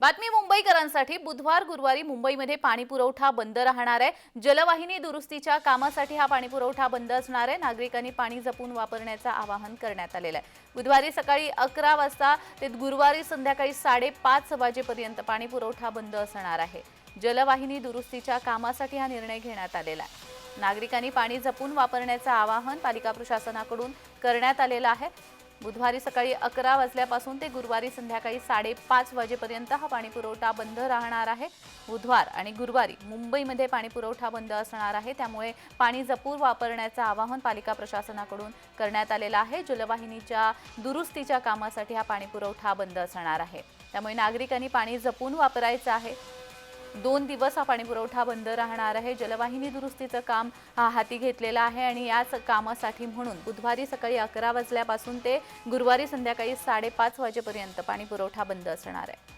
बातमी मुंबईकरांसाठी. बुधवार गुरुवारी मुंबईमध्ये पाणी पुरवठा बंद राहणार आहे. जलवाहिनी दुरुस्तीच्या कामासाठी हा पाणी पुरवठा बंद असणार आहे. नागरिकांनी पाणी जपून वापरण्याचं आवाहन करण्यात आलेलं आहे. बुधवारी सकाळी अकरा वाजता ते गुरुवारी संध्याकाळी साडेपाच वाजेपर्यंत पाणी पुरवठा बंद असणार आहे. जलवाहिनी दुरुस्तीच्या कामासाठी हा निर्णय घेण्यात आलेला आहे. नागरिकांनी पाणी जपून वापरण्याचं आवाहन पालिका प्रशासनाकडून करण्यात आलेलं आहे. बुधवारी सकाळी अकरा वाजल्यापासून ते गुरुवारी संध्याकाळी साडेपाच वाजेपर्यंत हा पाणी पुरवठा बंद राहणार आहे. बुधवार आणि गुरुवारी मुंबईमध्ये पाणी पुरवठा बंद असणार आहे. त्यामुळे पाणी जपून वापरण्याचं आवाहन पालिका प्रशासनाकडून करण्यात आलेलं आहे. जलवाहिनीच्या दुरुस्तीच्या कामासाठी हा पाणी पुरवठा बंद असणार आहे. त्यामुळे नागरिकांनी पाणी जपून वापरायचं आहे. दोन दिवस हा पाणीपुरवठा बंद राहणार आहे. जलवाहिनी दुरुस्तीचं काम हा हाती घेतलेलं आहे आणि याच कामासाठी म्हणून बुधवारी सकाळी अकरा वाजल्यापासून ते गुरुवारी संध्याकाळी साडेपाच वाजेपर्यंत पाणीपुरवठा बंद असणार आहे.